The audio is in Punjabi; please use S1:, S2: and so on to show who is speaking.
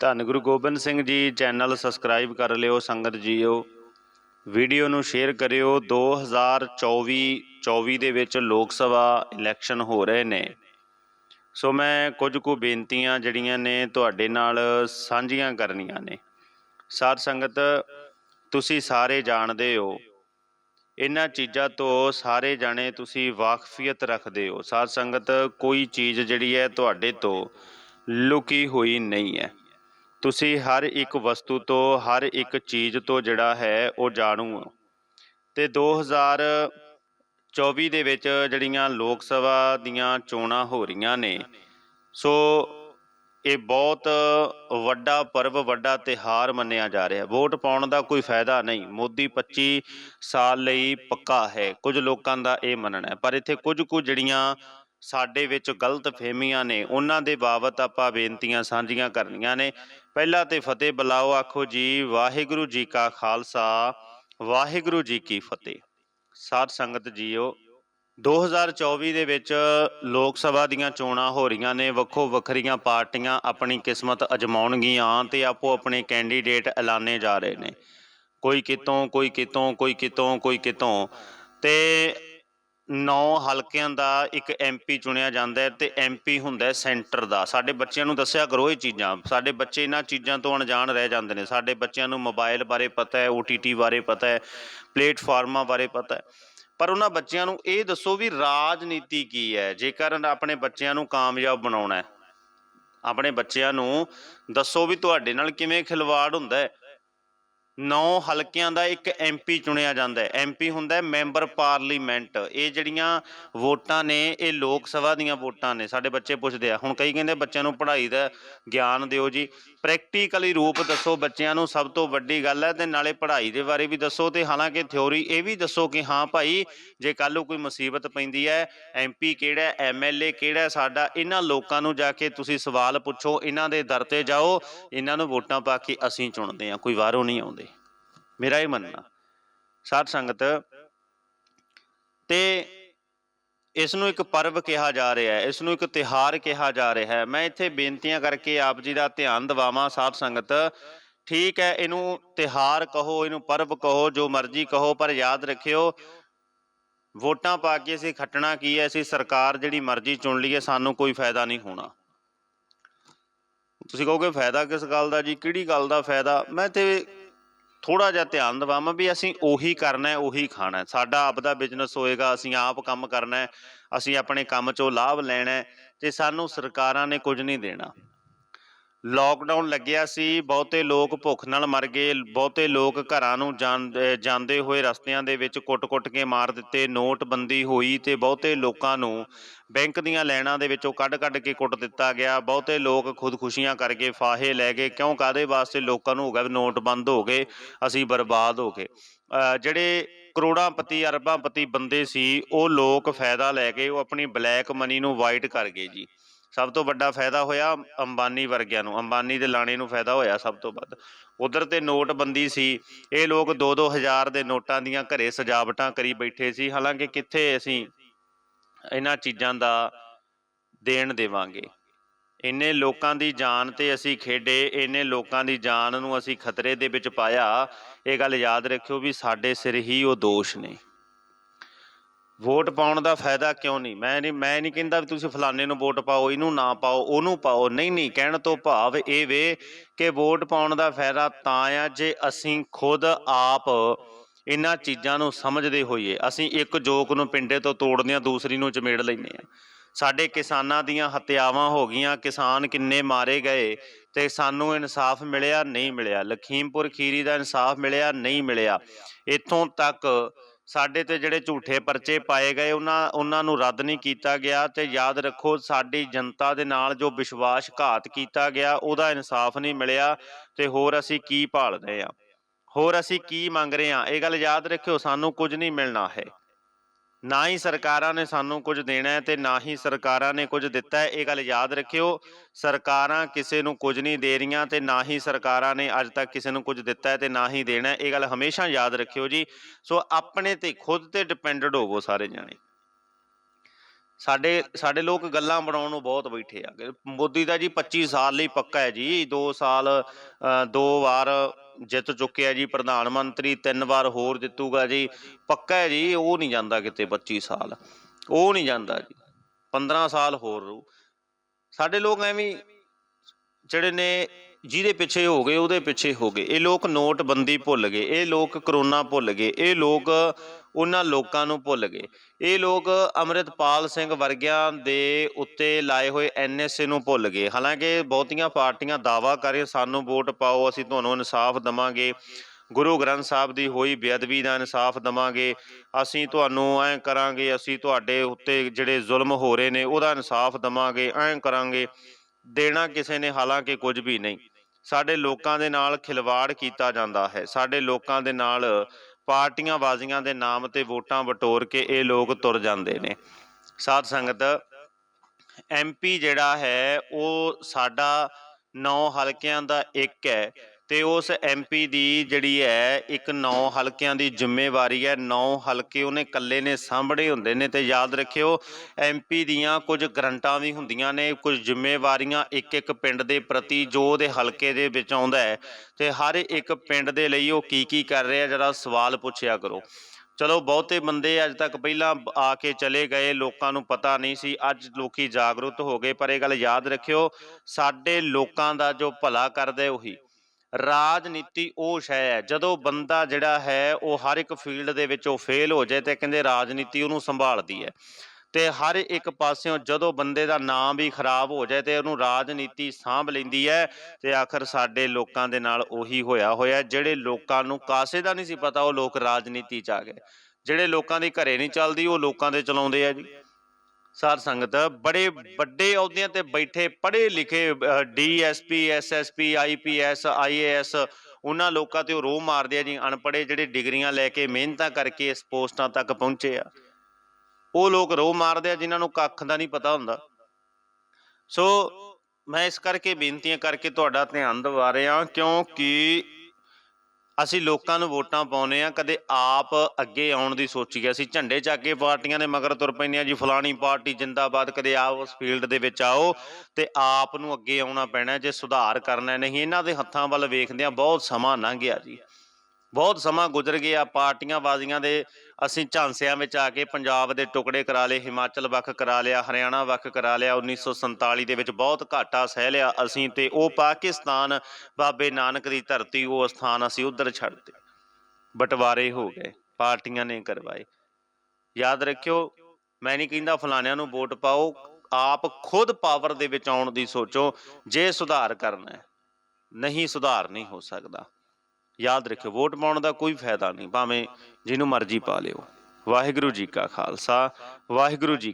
S1: ਧੰਨ ਗੁਰੂ ਗੋਬਿੰਦ ਸਿੰਘ ਜੀ ਚੈਨਲ ਸਬਸਕ੍ਰਾਈਬ ਕਰ ਲਿਓ, ਸੰਗਤ ਜੀਓ। ਵੀਡੀਓ ਨੂੰ ਸ਼ੇਅਰ ਕਰਿਓ। 2024 24 ਦੇ ਵਿੱਚ ਲੋਕ ਸਭਾ ਇਲੈਕਸ਼ਨ ਹੋ ਰਹੇ ਨੇ। ਸੋ ਮੈਂ ਕੁਝ ਕੁ ਬੇਨਤੀਆਂ ਜਿਹੜੀਆਂ ਨੇ ਤੁਹਾਡੇ ਨਾਲ ਸਾਂਝੀਆਂ ਕਰਨੀਆਂ ਨੇ। ਸਾਧ ਸੰਗਤ, ਤੁਸੀਂ ਸਾਰੇ ਜਾਣਦੇ ਹੋ। ਇਹਨਾਂ ਚੀਜ਼ਾਂ ਤੋਂ ਸਾਰੇ ਜਾਣੇ ਤੁਸੀਂ ਵਾਕਫੀਅਤ ਰੱਖਦੇ ਹੋ। ਸਾਧ ਸੰਗਤ, ਕੋਈ ਚੀਜ਼ ਜਿਹੜੀ ਹੈ ਤੁਹਾਡੇ ਤੋਂ ਲੁਕੀ ਹੋਈ ਨਹੀਂ ਹੈ। ਤੁਸੀਂ ਹਰ ਇੱਕ ਵਸਤੂ ਤੋਂ, ਹਰ ਇੱਕ ਚੀਜ਼ ਤੋਂ ਜਿਹੜਾ ਹੈ, ਉਹ ਜਾਣੂ ਹੋ। ਤੇ 2024 ਦੇ ਵਿੱਚ ਜਿਹੜੀਆਂ ਲੋਕ ਸਭਾ ਦੀਆਂ ਚੋਣਾਂ ਹੋ ਰਹੀਆਂ ਨੇ, ਸੋ ਇਹ ਬਹੁਤ ਵੱਡਾ ਪਰਵ, ਵੱਡਾ ਤਿਹਾਰ ਮੰਨਿਆ ਜਾ ਰਿਹਾ। ਵੋਟ ਪਾਉਣ ਦਾ ਕੋਈ ਫਾਇਦਾ ਨਹੀਂ। ਮੋਦੀ 25 ਸਾਲ ਲਈ ਪੱਕਾ ਹੈ। ਕੁਝ ਲੋਕਾਂ ਦਾ ਇਹ ਮੰਨਣਾ ਹੈ। ਪਰ ਇੱਥੇ ਕੁਝ ਕੁ ਜਿਹੜੀਆਂ ਸਾਡੇ ਵਿੱਚ ਗਲਤ ਫਹਿਮੀਆਂ ਨੇ, ਉਹਨਾਂ ਦੇ ਬਾਬਤ ਆਪਾਂ ਬੇਨਤੀਆਂ ਸਾਂਝੀਆਂ ਕਰਨੀਆਂ ਨੇ। ਪਹਿਲਾਂ ਤੇ ਫਤਿਹ ਬੁਲਾਓ, ਆਖੋ ਜੀ, ਵਾਹਿਗੁਰੂ ਜੀ ਕਾ ਖਾਲਸਾ, ਵਾਹਿਗੁਰੂ ਜੀ ਕੀ ਫਤਿਹ। ਸਾਧ ਸੰਗਤ ਜੀਓ 2024 ਦੇ ਵਿੱਚ ਲੋਕ ਸਭਾ ਦੀਆਂ ਚੋਣਾਂ ਹੋ ਰਹੀਆਂ ਨੇ, ਵੱਖੋ ਵੱਖਰੀਆਂ ਪਾਰਟੀਆਂ ਆਪਣੀ ਕਿਸਮਤ ਅਜਮਾਉਣਗੀਆਂ ਤੇ ਆਪੋ ਆਪਣੇ ਕੈਂਡੀਡੇਟ ਐਲਾਨੇ ਜਾ ਰਹੇ ਨੇ। ਕੋਈ ਕਿਤੋਂ ਕੋਈ ਕਿਤੋਂ ਕੋਈ ਕਿਤੋਂ ਕੋਈ ਕਿਤੋਂ। ਤੇ ਨੌ ਹਲਕਿਆਂ ਦਾ ਇੱਕ ਐਮਪੀ ਚੁਣਿਆ ਜਾਂਦਾ ਹੈ ਤੇ ਐਮਪੀ ਹੁੰਦਾ ਹੈ ਸੈਂਟਰ ਦਾ। ਸਾਡੇ ਬੱਚਿਆਂ ਨੂੰ ਦੱਸਿਆ ਕਰੋ ਇਹ ਚੀਜ਼ਾਂ। ਸਾਡੇ ਬੱਚੇ ਇਹਨਾਂ ਚੀਜ਼ਾਂ ਤੋਂ ਅਣਜਾਣ ਰਹਿ ਜਾਂਦੇ ਨੇ। ਸਾਡੇ ਬੱਚਿਆਂ ਨੂੰ ਮੋਬਾਈਲ ਬਾਰੇ ਪਤਾ ਹੈ OTT ਬਾਰੇ ਪਤਾ ਹੈ, ਪਲੇਟਫਾਰਮਾਂ ਬਾਰੇ ਪਤਾ ਹੈ। ਪਰ ਉਹਨਾਂ ਬੱਚਿਆਂ ਨੂੰ ਇਹ ਦੱਸੋ ਵੀ ਰਾਜਨੀਤੀ ਕੀ ਹੈ? ਜੇਕਰ ਆਪਣੇ ਬੱਚਿਆਂ ਨੂੰ ਕਾਮਯਾਬ ਬਣਾਉਣਾ ਹੈ, ਆਪਣੇ ਬੱਚਿਆਂ ਨੂੰ ਦੱਸੋ ਵੀ ਤੁਹਾਡੇ ਨਾਲ ਕਿਵੇਂ ਖਿਲਵਾੜ ਹੁੰਦਾ ਹੈ। ਨੌ ਹਲਕਿਆਂ ਦਾ ਇੱਕ ਐਮਪੀ ਚੁਣਿਆ ਜਾਂਦਾ ਹੈ। ਐਮਪੀ ਹੁੰਦਾ ਹੈ ਮੈਂਬਰ ਪਾਰਲੀਮੈਂਟ। ਇਹ ਜਿਹੜੀਆਂ ਵੋਟਾਂ ਨੇ, ਇਹ ਲੋਕ ਸਭਾ ਦੀਆਂ ਵੋਟਾਂ ਨੇ। ਸਾਡੇ ਬੱਚੇ ਪੁੱਛਦੇ ਆ। ਹੁਣ ਕਈ ਕਹਿੰਦੇ ਬੱਚਿਆਂ ਨੂੰ ਪੜ੍ਹਾਈ ਦਾ ਗਿਆਨ ਦਿਓ ਜੀ। ਪ੍ਰੈਕਟੀਕਲੀ ਰੂਪ ਦੱਸੋ ਬੱਚਿਆਂ ਨੂੰ ਸਭ ਤੋਂ ਵੱਡੀ ਗੱਲ ਹੈ ਤੇ ਨਾਲੇ ਪੜ੍ਹਾਈ ਦੇ ਬਾਰੇ ਵੀ ਦੱਸੋ ਤੇ ਹਾਲਾਂਕਿ ਥਿਉਰੀ ਇਹ ਵੀ ਦੱਸੋ ਕਿ ਹਾਂ ਭਾਈ, ਜੇ ਕੱਲ੍ਹ ਨੂੰ ਕੋਈ ਮੁਸੀਬਤ ਪੈਂਦੀ ਹੈ ਐਮਪੀ ਕਿਹੜਾ ਐਮਐਲਏ ਕਿਹੜਾ ਸਾਡਾ ਇਹਨਾਂ ਲੋਕਾਂ ਨੂੰ ਜਾ ਕੇ ਤੁਸੀਂ ਸਵਾਲ ਪੁੱਛੋ, ਇਹਨਾਂ ਦੇ ਦਰ ਤੇ ਜਾਓ, ਇਹਨਾਂ ਨੂੰ ਵੋਟਾਂ ਪਾ ਕੇ ਅਸੀਂ ਚੁਣਦੇ ਹਾਂ, ਕੋਈ ਬਾਹਰੋਂ ਨਹੀਂ ਆਉਂਦੇ। ਮੇਰਾ ਇਹ ਮੰਨਣਾ। ਸਾਧ ਸੰਗਤ, ਤੇ ਇਸ ਨੂੰ ਇੱਕ ਪਰਵ ਕਿਹਾ ਜਾ ਰਿਹਾ ਹੈ ਇਸ ਨੂੰ ਇੱਕ ਤਿਹਾਰ ਕਿਹਾ ਜਾ ਰਿਹਾ ਹੈ। ਮੈਂ ਇੱਥੇ ਬੇਨਤੀਆਂ ਕਰਕੇ ਆਪ ਜੀ ਦਾ ਧਿਆਨ ਦਿਵਾਵਾਂ, ਸਾਧ ਸੰਗਤ। ਠੀਕ ਹੈ, ਇਹਨੂੰ ਤਿਹਾਰ ਕਹੋ, ਇਹਨੂੰ ਪਰਵ ਕਹੋ, ਜੋ ਮਰਜ਼ੀ ਕਹੋ, ਪਰ ਯਾਦ ਰੱਖਿਓ, ਵੋਟਾਂ ਪਾ ਕੇ ਅਸੀਂ ਖੱਟਣਾ ਕੀ ਹੈ? ਅਸੀਂ ਸਰਕਾਰ ਜਿਹੜੀ ਮਰਜ਼ੀ ਚੁਣ ਲਈਏ, ਸਾਨੂੰ ਕੋਈ ਫਾਇਦਾ ਨਹੀਂ ਹੋਣਾ। ਤੁਸੀਂ ਕਹੋਗੇ, ਫਾਇਦਾ ਕਿਸ ਗੱਲ ਦਾ ਜੀ? ਕਿਹੜੀ ਗੱਲ ਦਾ ਫਾਇਦਾ? ਮੈਂ ਤੇ ਥੋੜਾ ਜਿਹਾ ਧਿਆਨ ਦਿਵਾਵਾਂ ਵੀ ਅਸੀਂ ਉਹੀ ਕਰਨਾ ਹੈ, ਉਹੀ ਖਾਣਾ ਹੈ। ਸਾਡਾ ਆਪਦਾ ਬਿਜ਼ਨਸ ਹੋਏਗਾ, ਅਸੀਂ ਆਪ ਕੰਮ ਕਰਨਾ ਹੈ, ਅਸੀਂ ਆਪਣੇ ਕੰਮ 'ਚੋਂ ਲਾਭ ਲੈਣਾ ਹੈ ਤੇ ਸਾਨੂੰ ਸਰਕਾਰਾਂ ਨੇ ਕੁਝ ਨਹੀਂ ਦੇਣਾ। ਲੋਕਡਾਊਨ ਲੱਗਿਆ ਸੀ, ਬਹੁਤੇ ਲੋਕ ਭੁੱਖ ਨਾਲ ਮਰ ਗਏ, ਬਹੁਤੇ ਲੋਕ ਘਰਾਂ ਨੂੰ ਜਾਂਦੇ ਹੋਏ ਰਸਤਿਆਂ ਦੇ ਵਿੱਚ ਕੁੱਟ-ਕੁੱਟ ਕੇ ਮਾਰ ਦਿੱਤੇ, ਨੋਟਬੰਦੀ ਹੋਈ ਤੇ ਬਹੁਤੇ ਲੋਕਾਂ ਨੂੰ ਬੈਂਕ ਦੀਆਂ ਲਾਈਨਾਂ ਦੇ ਵਿੱਚੋਂ ਕੱਢ-ਕੱਢ ਕੇ ਕੁੱਟ ਦਿੱਤਾ ਗਿਆ। ਬਹੁਤੇ ਲੋਕ ਖੁਦਕੁਸ਼ੀਆਂ ਕਰਕੇ ਫਾਹੇ ਲੈ ਗਏ। ਕਿਉਂ? ਕਾਦੇ ਵਾਸਤੇ ਲੋਕਾਂ ਨੂੰ ਹੋ ਗਿਆ ਵੀ ਨੋਟ ਬੰਦ ਹੋ ਗਏ, ਅਸੀਂ ਬਰਬਾਦ ਹੋ ਗਏ। ਅਹ ਜਿਹੜੇ ਕਰੋੜਾਂਪਤੀ, ਅਰਬਾਂਪਤੀ ਬੰਦੇ ਸੀ, ਉਹ ਲੋਕ ਫਾਇਦਾ ਲੈ ਕੇ ਉਹ ਆਪਣੀ ਬਲੈਕ ਮਨੀ ਨੂੰ ਵਾਈਟ ਕਰ ਗਏ ਜੀ। ਸਭ ਤੋਂ ਵੱਡਾ ਫਾਇਦਾ ਹੋਇਆ ਅੰਬਾਨੀ ਵਰਗਿਆਂ ਨੂੰ, ਅੰਬਾਨੀ ਦੇ ਲਾਣੇ ਨੂੰ ਫਾਇਦਾ ਹੋਇਆ ਸਭ ਤੋਂ ਵੱਧ। ਉਧਰ ਤੇ ਨੋਟਬੰਦੀ ਸੀ, ਇਹ ਲੋਕ 2-2 ਹਜ਼ਾਰ ਦੇ ਨੋਟਾਂ ਦੀਆਂ ਘਰੇ ਸਜਾਵਟਾਂ ਕਰੀ ਬੈਠੇ ਸੀ, ਹਾਲਾਂਕਿ ਕਿੱਥੇ ਅਸੀਂ ਇਹਨਾਂ ਚੀਜ਼ਾਂ ਦਾ ਦੇਣ ਦੇਵਾਂਗੇ। ਇੰਨੇ ਲੋਕਾਂ ਦੀ ਜਾਨ ਤੇ ਅਸੀਂ ਖੇਡੇ, ਇੰਨੇ ਲੋਕਾਂ ਦੀ ਜਾਨ ਨੂੰ ਅਸੀਂ ਖਤਰੇ ਦੇ ਵਿੱਚ ਪਾਇਆ, ਇਹ ਗੱਲ ਯਾਦ ਰੱਖਿਓ ਵੀ ਸਾਡੇ ਸਿਰ ਹੀ ਉਹ ਦੋਸ਼ ਨੇ। ਵੋਟ ਪਾਉਣ ਦਾ ਫਾਇਦਾ ਕਿਉਂ ਨਹੀਂ? ਮੈਂ ਨਹੀਂ ਮੈਂ ਨਹੀਂ ਕਹਿੰਦਾ ਵੀ ਤੁਸੀਂ ਫਲਾਣੇ ਨੂੰ ਵੋਟ ਪਾਓ, ਇਹਨੂੰ ਨਾ ਪਾਓ, ਉਹਨੂੰ ਪਾਓ। ਨਹੀਂ ਨਹੀਂ, ਕਹਿਣ ਤੋਂ ਭਾਵ ਇਹ ਵੇ ਕਿ ਵੋਟ ਪਾਉਣ ਦਾ ਫਾਇਦਾ ਤਾਂ ਆ ਜੇ ਅਸੀਂ ਖੁਦ ਆਪ ਇਹਨਾਂ ਚੀਜ਼ਾਂ ਨੂੰ ਸਮਝਦੇ ਹੋਈਏ। ਅਸੀਂ ਇੱਕ ਜੋਕ ਨੂੰ ਪਿੰਡੇ ਤੋਂ ਤੋੜਦੇ ਹਾਂ, ਦੂਸਰੀ ਨੂੰ ਚਮੇੜ ਲੈਂਦੇ ਆ ਸਾਡੇ ਕਿਸਾਨਾਂ ਦੀਆਂ ਹੱਤਿਆਵਾਂ ਹੋ ਗਈਆਂ, ਕਿਸਾਨ ਕਿੰਨੇ ਮਾਰੇ ਗਏ ਤੇ ਸਾਨੂੰ ਇਨਸਾਫ ਮਿਲਿਆ, ਨਹੀਂ ਮਿਲਿਆ। ਲਖੀਮਪੁਰ ਖੀਰੀ ਦਾ ਇਨਸਾਫ ਮਿਲਿਆ, ਨਹੀਂ ਮਿਲਿਆ। ਇੱਥੋਂ ਤੱਕ ਸਾਡੇ ਤੇ ਜਿਹੜੇ ਝੂਠੇ ਪਰਚੇ ਪਾਏ ਗਏ, ਉਹਨਾਂ ਉਹਨਾਂ ਨੂੰ ਰੱਦ ਨਹੀਂ ਕੀਤਾ ਗਿਆ ਤੇ ਯਾਦ ਰੱਖੋ ਸਾਡੀ ਜਨਤਾ ਦੇ ਨਾਲ ਜੋ ਵਿਸ਼ਵਾਸਘਾਤ ਕੀਤਾ ਗਿਆ, ਉਹਦਾ ਇਨਸਾਫ ਨਹੀਂ ਮਿਲਿਆ ਤੇ ਹੋਰ ਅਸੀਂ ਕੀ ਭਾਲਦੇ ਆ ਹੋਰ ਅਸੀਂ ਕੀ ਮੰਗ ਰਹੇ ਆ ਇਹ ਗੱਲ ਯਾਦ ਰੱਖਿਓ, ਸਾਨੂੰ ਕੁਝ ਨਹੀਂ ਮਿਲਣਾ ਹੈ। ਨਾ ਹੀ ਸਰਕਾਰਾਂ ਨੇ ਸਾਨੂੰ ਕੁਝ ਦੇਣਾ ਹੈ ਤੇ ਨਾ ਹੀ ਸਰਕਾਰਾਂ ਨੇ ਕੁਝ ਦਿੱਤਾ ਹੈ। ਇਹ ਗੱਲ ਯਾਦ ਰੱਖਿਓ, ਸਰਕਾਰਾਂ ਕਿਸੇ ਨੂੰ ਕੁਝ ਨਹੀਂ ਦੇ ਰਹੀਆਂ ਤੇ ਨਾ ਹੀ ਸਰਕਾਰਾਂ ਨੇ ਅੱਜ ਤੱਕ ਕਿਸੇ ਨੂੰ ਕੁਝ ਦਿੱਤਾ ਹੈ ਤੇ ਨਾ ਹੀ ਦੇਣਾ ਇਹ ਗੱਲ ਹਮੇਸ਼ਾ ਯਾਦ ਰੱਖਿਓ ਜੀ। ਸੋ ਆਪਣੇ ਤੇ ਖੁਦ ਤੇ ਡਿਪੈਂਡਡ ਹੋਵੋ ਸਾਰੇ ਜਾਣੇ। ਸਾਡੇ ਸਾਡੇ ਲੋਕ ਗੱਲਾਂ ਬਣਾਉਣ ਨੂੰ ਬਹੁਤ ਬੈਠੇ ਆ। ਮੋਦੀ ਦਾ ਜੀ 25 ਸਾਲ ਲਈ ਪੱਕਾ ਹੈ ਜੀ। 2 ਸਾਲ ਦੋ ਵਾਰ ਜਿੱਤ ਚੁੱਕਿਆ ਜੀ, ਪ੍ਰਧਾਨ ਮੰਤਰੀ, ਤਿੰਨ ਵਾਰ ਹੋਰ ਜਿੱਤੂਗਾ ਜੀ। ਪੱਕਾ ਹੈ ਜੀ, ਉਹ ਨਹੀਂ ਜਾਂਦਾ ਕਿਤੇ 25 ਸਾਲ। ਉਹ ਨਹੀਂ ਜਾਂਦਾ ਜੀ। 15 ਸਾਲ ਹੋਰ ਰੂ। ਸਾਡੇ ਲੋਕ ਐਵੇਂ ਜਿਹੜੇ ਨੇ, ਜਿਹਦੇ ਪਿੱਛੇ ਹੋ ਗਏ, ਉਹਦੇ ਪਿੱਛੇ ਹੋ ਗਏ। ਇਹ ਲੋਕ ਨੋਟਬੰਦੀ ਭੁੱਲ ਗਏ। ਇਹ ਲੋਕ ਕਰੋਨਾ ਭੁੱਲ ਗਏ। ਇਹ ਲੋਕ ਉਹਨਾਂ ਲੋਕਾਂ ਨੂੰ ਭੁੱਲ ਗਏ। ਇਹ ਲੋਕ ਅੰਮ੍ਰਿਤਪਾਲ ਸਿੰਘ ਵਰਗਿਆਂ ਦੇ ਉੱਤੇ ਲਾਏ ਹੋਏ ਐਨਐਸਏ ਨੂੰ ਭੁੱਲ ਗਏ। ਹਾਲਾਂਕਿ ਬਹੁਤੀਆਂ ਪਾਰਟੀਆਂ ਦਾਵਾ ਕਰੇ ਸਾਨੂੰ ਵੋਟ ਪਾਓ, ਅਸੀਂ ਤੁਹਾਨੂੰ ਇਨਸਾਫ ਦਵਾਂਗੇ। ਗੁਰੂ ਗ੍ਰੰਥ ਸਾਹਿਬ ਦੀ ਹੋਈ ਬੇਅਦਬੀ ਦਾ ਇਨਸਾਫ ਦਵਾਂਗੇ। ਅਸੀਂ ਤੁਹਾਨੂੰ ਐਂ ਕਰਾਂਗੇ, ਅਸੀਂ ਤੁਹਾਡੇ ਉੱਤੇ ਜਿਹੜੇ ਜ਼ੁਲਮ ਹੋ ਰਹੇ ਨੇ, ਉਹਦਾ ਇਨਸਾਫ ਦਵਾਂਗੇ, ਐਂ ਕਰਾਂਗੇ। ਦੇਣਾ ਕਿਸੇ ਨੇ, ਹਾਲਾਂਕਿ ਕੁਝ ਵੀ ਨਹੀਂ। ਸਾਡੇ ਲੋਕਾਂ ਦੇ ਨਾਲ ਖਿਲਵਾੜ ਕੀਤਾ ਜਾਂਦਾ ਹੈ। ਸਾਡੇ ਲੋਕਾਂ ਦੇ ਨਾਲ ਪਾਰਟੀਆਂ ਬਾਜ਼ੀਆਂ ਦੇ ਨਾਮ ਤੇ ਵੋਟਾਂ ਬਟੋਰ ਕੇ ਇਹ ਲੋਕ ਤੁਰ ਜਾਂਦੇ ਨੇ। ਸਾਧ ਸੰਗਤ ਐਮਪੀ ਜਿਹੜਾ ਹੈ, ਉਹ ਸਾਡਾ ਨੌ ਹਲਕਿਆਂ ਦਾ ਇੱਕ ਹੈ। ਤੇ ਉਸ ਐਮਪੀ ਦੀ ਜਿਹੜੀ ਹੈ, ਇੱਕ ਨੌ ਹਲਕਿਆਂ ਦੀ ਜ਼ਿੰਮੇਵਾਰੀ ਹੈ। ਨੌ ਹਲਕੇ ਉਹਨੇ ਇਕੱਲੇ ਨੇ ਸਾਂਭਣੇ ਹੁੰਦੇ ਨੇ ਤੇ ਯਾਦ ਰੱਖਿਓ ਐਮਪੀ ਦੀਆਂ ਕੁਝ ਗਰੰਟਾਂ ਵੀ ਹੁੰਦੀਆਂ ਨੇ, ਕੁਝ ਜ਼ਿੰਮੇਵਾਰੀਆਂ ਇੱਕ ਇੱਕ ਪਿੰਡ ਦੇ ਪ੍ਰਤੀ ਜੋ ਉਹਦੇ ਹਲਕੇ ਦੇ ਵਿੱਚ ਆਉਂਦਾ ਹੈ। ਤੇ ਹਰ ਇੱਕ ਪਿੰਡ ਦੇ ਲਈ ਉਹ ਕੀ ਕੀ ਕਰ ਰਿਹਾ ਜਰਾ ਸਵਾਲ ਪੁੱਛਿਆ ਕਰੋ। ਚਲੋ, ਬਹੁਤੇ ਬੰਦੇ ਅੱਜ ਤੱਕ ਪਹਿਲਾਂ ਆ ਕੇ ਚਲੇ ਗਏ, ਲੋਕਾਂ ਨੂੰ ਪਤਾ ਨਹੀਂ ਸੀ, ਅੱਜ ਲੋਕੀ ਜਾਗਰੂਕ ਹੋ ਗਏ, ਪਰ ਇਹ ਗੱਲ ਯਾਦ ਰੱਖਿਓ, ਸਾਡੇ ਲੋਕਾਂ ਦਾ ਜੋ ਭਲਾ ਕਰਦੇ ਉਹੀ। ਰਾਜਨੀਤੀ ਉਹ ਸ਼ੈ ਹੈ, ਜਦੋਂ ਬੰਦਾ ਜਿਹੜਾ ਹੈ, ਉਹ ਹਰ ਇੱਕ ਫੀਲਡ ਦੇ ਵਿੱਚ ਉਹ ਫੇਲ ਹੋ ਜਾਏ ਤੇ ਕਹਿੰਦੇ ਰਾਜਨੀਤੀ ਉਹਨੂੰ ਸੰਭਾਲਦੀ ਹੈ। ਤੇ ਹਰ ਇੱਕ ਪਾਸਿਓਂ ਜਦੋਂ ਬੰਦੇ ਦਾ ਨਾਮ ਵੀ ਖਰਾਬ ਹੋ ਜਾਏ ਤੇ ਉਹਨੂੰ ਰਾਜਨੀਤੀ ਸਾਂਭ ਲੈਂਦੀ ਹੈ ਤੇ ਆਖਰ ਸਾਡੇ ਲੋਕਾਂ ਦੇ ਨਾਲ ਉਹੀ ਹੋਇਆ ਹੋਇਆ, ਜਿਹੜੇ ਲੋਕਾਂ ਨੂੰ ਕਾਸੇ ਦਾ ਨਹੀਂ ਸੀ ਪਤਾ ਉਹ ਲੋਕ ਰਾਜਨੀਤੀ ਚ ਆ ਗਏ। ਜਿਹੜੇ ਲੋਕਾਂ ਦੀ ਘਰੇ ਨਹੀਂ ਚੱਲਦੀ, ਉਹ ਲੋਕਾਂ ਦੇ ਚਲਾਉਂਦੇ ਆ ਜੀ। ਸਾਧ ਸੰਗਤ, ਬੜੇ ਵੱਡੇ ਅਹੁਦਿਆਂ ਤੇ ਬੈਠੇ ਪੜ੍ਹੇ ਲਿਖੇ ਡੀਐਸਪੀ ਐਸਐਸਪੀ ਆਈਪੀਐਸ ਆਈਏਐਸ ਉਹਨਾਂ ਲੋਕਾਂ ਤੇ ਉਹ ਰੋਹ ਮਾਰਦੇ ਆ ਜੀ, ਅਨਪੜ੍ਹੇ ਜਿਹੜੇ ਡਿਗਰੀਆਂ ਲੈ ਕੇ ਮਿਹਨਤਾਂ ਕਰਕੇ ਇਸ ਪੋਸਟਾਂ ਤੱਕ ਪਹੁੰਚੇ ਆ। ਉਹ ਲੋਕ ਰੋਹ ਮਾਰਦੇ ਆ ਜਿਨ੍ਹਾਂ ਨੂੰ ਕੱਖ ਦਾ ਨਹੀਂ ਪਤਾ ਹੁੰਦਾ। ਸੋ ਮੈਂ ਇਸ ਕਰਕੇ ਬੇਨਤੀਆਂ ਕਰਕੇ ਤੁਹਾਡਾ ਧਿਆਨ ਦਿਵਾ ਰਿਹਾ ਕਿਉਂਕਿ ਅਸੀਂ ਲੋਕਾਂ ਨੂੰ ਵੋਟਾਂ ਪਾਉਨੇ ਆ ਕਦੇ ਆਪ ਅੱਗੇ ਆਉਣ ਦੀ ਸੋਚੀਏ ਅਸੀਂ ਝੰਡੇ ਚੱਕ ਕੇ ਪਾਰਟੀਆਂ ਦੇ ਮਗਰ ਤੁਰ ਪੈਂਦੇ ਆ ਜੀ, ਫਲਾਣੀ ਪਾਰਟੀ ਜਿੰਦਾਬਾਦ, ਕਦੇ ਆਓ ਉਸ ਫੀਲਡ ਦੇ ਵਿੱਚ ਆਓ ਤੇ ਆਪ ਨੂੰ ਅੱਗੇ ਆਉਣਾ ਪੈਣਾ, ਜੇ ਸੁਧਾਰ ਕਰਨਾ ਨਹੀਂ, ਇਹਨਾਂ ਦੇ ਹੱਥਾਂ ਵੱਲ ਵੇਖਦੇ ਆ ਬਹੁਤ ਸਮਾਂ ਲੰਘ ਗਿਆ ਜੀ। ਬਹੁਤ ਸਮਾਂ ਗੁਜ਼ਰ ਗਿਆ। ਪਾਰਟੀਆਂ ਬਾਜ਼ੀਆਂ ਦੇ ਅਸੀਂ ਝਾਂਸਿਆਂ ਵਿੱਚ ਆ ਕੇ ਪੰਜਾਬ ਦੇ ਟੁਕੜੇ ਕਰਾ ਲਏ, ਹਿਮਾਚਲ ਵੱਖ ਕਰਾ ਲਿਆ, ਹਰਿਆਣਾ ਵੱਖ ਕਰਾ ਲਿਆ 1947 ਦੇ ਵਿੱਚ ਬਹੁਤ ਘਾਟਾ ਸਹਿ ਲਿਆ ਅਸੀਂ ਤੇ ਉਹ ਪਾਕਿਸਤਾਨ ਬਾਬੇ ਨਾਨਕ ਦੀ ਧਰਤੀ, ਉਹ ਸਥਾਨ ਅਸੀਂ ਉਧਰ ਦਿੱਤੇ। ਬਟਵਾਰੇ ਹੋ ਗਏ, ਪਾਰਟੀਆਂ ਨੇ ਕਰਵਾਏ। ਯਾਦ ਰੱਖਿਓ, ਮੈਂ ਨਹੀਂ ਕਹਿੰਦਾ ਫਲਾਣਿਆਂ ਨੂੰ ਵੋਟ ਪਾਓ, ਆਪ ਖੁਦ ਪਾਵਰ ਦੇ ਵਿੱਚ ਆਉਣ ਦੀ ਸੋਚੋ, ਜੇ ਸੁਧਾਰ ਕਰਨਾ ਹੈ, ਨਹੀਂ ਸੁਧਾਰ ਨਹੀਂ ਹੋ ਸਕਦਾ। ਯਾਦ ਰੱਖਿਓ, ਵੋਟ ਪਾਉਣ ਦਾ ਕੋਈ ਫਾਇਦਾ ਨਹੀਂ, ਭਾਵੇਂ ਜਿਹਨੂੰ ਮਰਜ਼ੀ ਪਾ ਲਿਓ। ਵਾਹਿਗੁਰੂ ਜੀ ਕਾ ਖਾਲਸਾ, ਵਾਹਿਗੁਰੂ ਜੀ